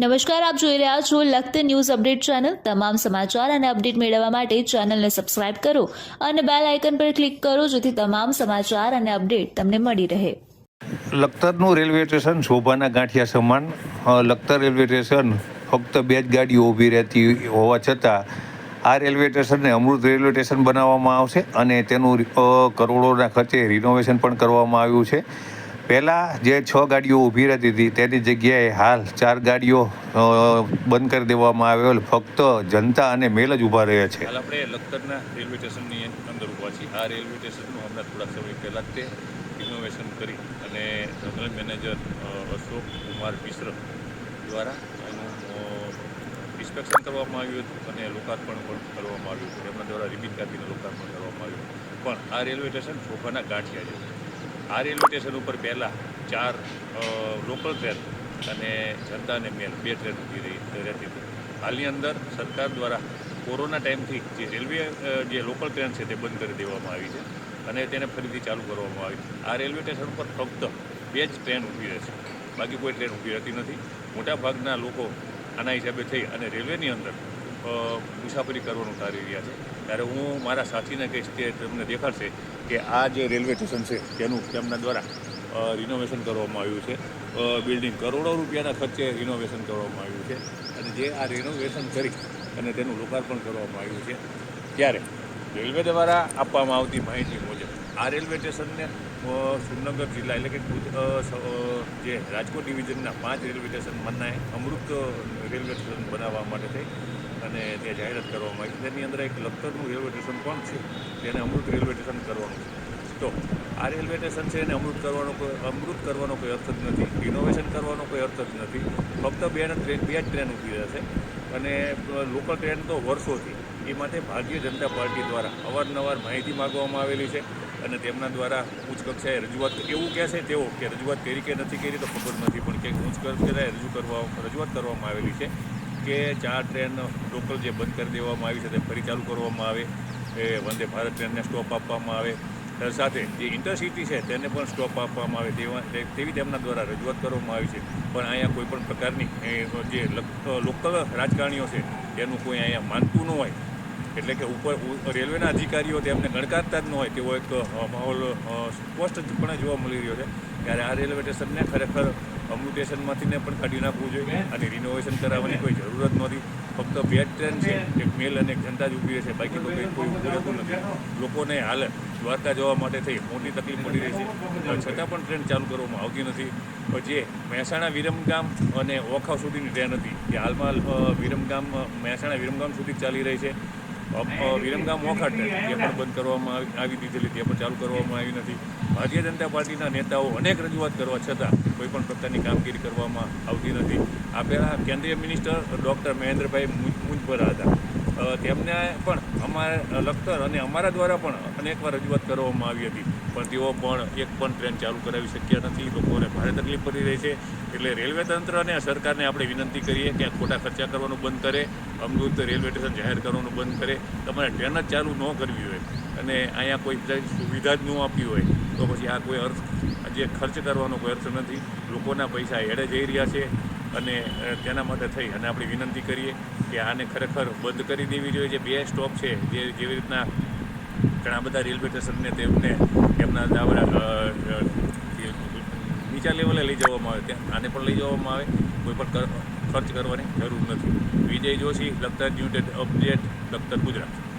નમસ્કાર, આપ જોઈ રહ્યા છો લખત ન્યૂઝ અપડેટ ચેનલ. તમામ સમાચાર અને અપડેટ મેળવવા માટે ચેનલને સબસ્ક્રાઇબ કરો અને બેલ આઇકન પર ક્લિક કરો જેથી તમામ સમાચાર અને અપડેટ તમને મળી રહે. લખતરનું રેલવે સ્ટેશન શોભાના ગાંઠિયા સમાન. લખતર રેલવે સ્ટેશન ફક્ત બે જ ગાડીઓ ઊભી રહેતી હોવા છતાં આ રેલવે સ્ટેશનને અમૃત રેલવે સ્ટેશન બનાવવામાં આવશે અને તેનું કરોડોના ખર્ચે રિનોવેશન પણ કરવામાં આવ્યું છે. પહેલાં જે છ ગાડીઓ ઊભી રહેતી હતી, તેની જગ્યાએ હાલ ચાર ગાડીઓ બંધ કરી દેવામાં આવેલ. ફક્ત જનતા અને મેલ જ ઊભા રહે છે. આપણે લખતરના રેલવે સ્ટેશનની અંદર ઊભા છીએ. આ રેલવે સ્ટેશનનું હમણાં થોડા સમય પહેલાં તે ઇનોવેશન કરી અને જનરલ મેનેજર અશોક કુમાર મિશ્ર દ્વારા એનું ઇન્સ્પેક્શન કરવામાં આવ્યું હતું અને લોકાર્પણ પણ કરવામાં આવ્યું હતું. એમના દ્વારા રિબિન કાપીને લોકાર્પણ કરવામાં આવ્યું પણ આ રેલવે સ્ટેશન શોભાના ગાંઠિયા છે. આ રેલવે સ્ટેશન ઉપર પહેલાં ચાર લોકલ ટ્રેન અને જનતા અને મેલ, બે ટ્રેન ઊભી રહી રહેતી હતી. હાલની અંદર સરકાર દ્વારા કોરોના ટાઈમથી જે રેલવે જે લોકલ ટ્રેન છે તે બંધ કરી દેવામાં આવી છે અને તેને ફરીથી ચાલુ કરવામાં આવી આ રેલવે સ્ટેશન પર ફક્ત બે જ ટ્રેન ઊભી રહેશે બાકી કોઈ ટ્રેન ઊભી રહેતી નથી. મોટાભાગના લોકો આના હિસાબે થઈ અને રેલવેની અંદર મુસાફરી કરવાનું ટાળી રહ્યા છે. ત્યારે હું મારા સાથીને કહીશ કે તમને દેખાડશે કે આ જે રેલવે સ્ટેશન છે, તેનું તેમના દ્વારા રિનોવેશન કરવામાં આવ્યું છે. બિલ્ડિંગ કરોડો રૂપિયાના ખર્ચે રિનોવેશન કરવામાં આવ્યું છે. અને જે આ રિનોવેશન કરી અને તેનું લોકાર્પણ કરવામાં આવ્યું છે, ત્યારે રેલવે દ્વારા આપવામાં આવતી માહિતી મુજબ, આ રેલવે સ્ટેશનને સુરનગર જિલ્લા એટલે કે જે રાજકોટ ડિવિઝનના પાંચ રેલવે સ્ટેશનમાંના અમૃત રેલવે સ્ટેશન બનાવવા માટે થઈ. અને તે જાહેરાત કરવામાં આવી. તેની અંદર એક લખતરનું રેલવે સ્ટેશન પણ છે? તેને અમૃત રેલવે સ્ટેશન કરવાનું તો આ રેલવે સ્ટેશન છે એને અમૃત કરવાનો કોઈ અમૃત કરવાનો કોઈ અર્થ જ નથી. ઇનોવેશન કરવાનો કોઈ અર્થ જ નથી. ફક્ત બે ટ્રેન, બે જ ટ્રેન ઊભી રહેશે. અને લોકલ ટ્રેન તો વર્ષોથી એ માટે ભારતીય જનતા પાર્ટી દ્વારા અવારનવાર માહિતી માગવામાં આવેલી છે અને તેમના દ્વારા ઉચ્ચ કક્ષાએ રજૂઆત એવું કહે છે તેઓ કે રજૂઆત કરી કે નથી કરી તો ખબર નથી. પણ કે ઉચ્ચ કક્ષાએ રજૂ કરવા, રજૂઆત કરવામાં આવેલી છે. કે ચાર ટ્રેન લોકલ જે બંધ કરી દેવામાં આવી છે તે ફરી ચાલુ કરવામાં આવે. એ વંદે ભારત ટ્રેનને સ્ટોપ આપવામાં આવે. સાથે જે ઇન્ટરસિટી છે તેને પણ સ્ટોપ આપવામાં આવે તેવા તેવી તેમના દ્વારા રજૂઆત કરવામાં આવી છે. પણ અહીંયા કોઈ પણ પ્રકારની જે લોકલ રાજકારણીઓ છે, તેનું કોઈ અહીંયા માનતું ન હોય. એટલે કે ઉપર રેલવેના અધિકારીઓ તેમને ગણકારતા જ ન હોય તેવો એક માહોલ સ્પષ્ટ સ્પષ્ટપણે જોવા મળી રહ્યો છે. ત્યારે આ રેલવે સ્ટેશનને ખરેખર અમૃત પણ કાઢી નાખવું જોઈએ. અને રિનોવેશન કરાવવાની કોઈ જરૂરત નથી. ફક્ત બે ટ્રેન છે, એક મેલ અને એક જનતા જ ઊભી રહેશે. બાકી તો કંઈ કોઈ ઊભું નથી. લોકોને હાલ દ્વારકા જવા માટે થઈ મોટી તકલીફ પડી રહી છે. છતાં પણ ટ્રેન ચાલુ કરવામાં આવતી નથી. જે મહેસાણા વિરમગામ અને ઓખા સુધીની ટ્રેન હતી જે હાલમાં વિરમગામ મહેસાણા વિરમગામ સુધી ચાલી રહી છે. વિરમગામ ટ્રેન તે પણ બંધ કરવામાં આવી- દીધેલી તે પણ ચાલુ કરવામાં આવી નથી. ભારતીય જનતા પાર્ટીના નેતાઓ અનેક રજૂઆત કરવા છતાં કોઈ પણ પ્રકારની કામગીરી કરવામાં આવતી નથી. આ પહેલાં કેન્દ્રીય મિનિસ્ટર ડૉક્ટર મહેન્દ્રભાઈ મુજ- મુજપરા હતા. તેમને પણ અમારા લખતર અને અમારા દ્વારા પણ અનેકવાર રજૂઆત કરવામાં આવી હતી. પણ તેઓ પણ એક પણ ટ્રેન ચાલુ કરાવી શક્યા નથી. લોકોને ભારે તકલીફ પડી રહી છે. એટલે રેલવે તંત્ર અને સરકારને આપણે વિનંતી કરીએ કે ખોટા ખર્ચા કરવાનું બંધ કરે. અમૃત રેલવે સ્ટેશન જાહેર કરવાનું બંધ કરે તમારે ટ્રેન જ ચાલુ ન કરવી હોય અને અહીંયા કોઈ સુવિધા જ ન આપી હોય તો પછી આ કોઈ અર્થ જે ખર્ચ કરવાનો કોઈ અર્થ નથી. લોકોના પૈસા એડે જઈ રહ્યા છે અને તેના માટે થઈ. અને આપણે વિનંતી કરીએ કે આને ખરેખર બંધ કરી દેવી જોઈએ. જે બે સ્ટોપ છે જે જેવી રીતના ઘણા બધા રેલવે સ્ટેશનને તેમને અ, જે નીચા લેવલે લઈ જવામાં આવે ત્યાં. આને પણ લઈ જવામાં આવે. કોઈ પણ ખર્ચ કરવાની જરૂર નથી. Vijay Joshi, Lakhtar new update Lakhtar Gujarat.